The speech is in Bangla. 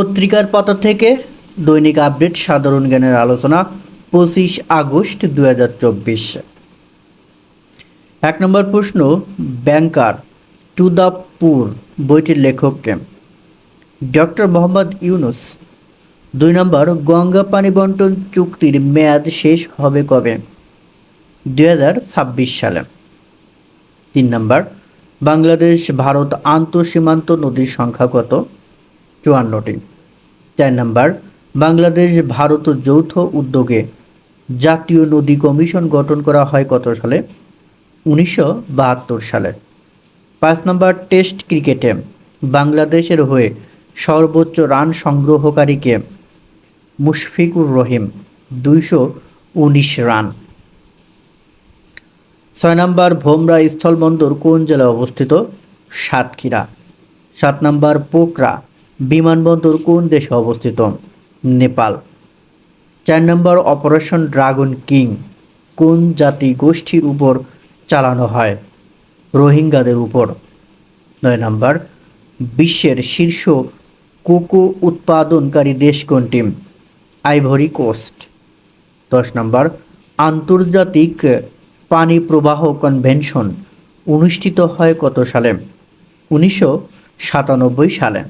পত্রিকার পাতা থেকে দৈনিক আপডেট সাধারণ জ্ঞানের আলোচনা, পঁচিশ আগস্ট দু এক নম্বর প্রশ্ন, ব্যাংকার টু দ্য পুর বইটির লেখককে ডক্টর মোহাম্মদ ইউনুস। দুই নম্বর, গঙ্গা পানি বন্টন চুক্তির মেয়াদ শেষ হবে কবে? দুই হাজার ছাব্বিশ সালে। তিন নম্বর বাংলাদেশ ভারত আন্তঃসীমান্ত নদীর সংখ্যা কত? চুয়ান্নটি। চার নম্বর, বাংলাদেশ ভারত যৌথ উদ্যোগে জাতীয় নদী কমিশন গঠন করা হয় কত সালে? উনিশশো বাহাত্তর সালে। পাঁচ নম্বর, টেস্ট ক্রিকেটে বাংলাদেশের হয়ে সর্বোচ্চ রান সংগ্রহকারীকে মুশফিকুর রহিম দুইশো উনিশ রান। ছয় নম্বর, ভোমরা স্থলবন্দর কোন জেলায় অবস্থিত? সাতক্ষীরা। সাত নম্বর পোকরা বিমানবন্দর কোন দেশে অবস্থিত? নেপাল। চার নম্বর অপারেশন ড্রাগন কিং কোন জাতি গোষ্ঠীর উপর চালানো হয়? রোহিঙ্গাদের উপর। নয় নম্বর, বিশ্বের শীর্ষ কোকো উৎপাদনকারী দেশ কোনটি? Ivory Coast. দশ নম্বর, আন্তর্জাতিক পানি প্রবাহ কনভেনশন অনুষ্ঠিত হয় কত সালে? উনিশশো সাতানব্বই সালে।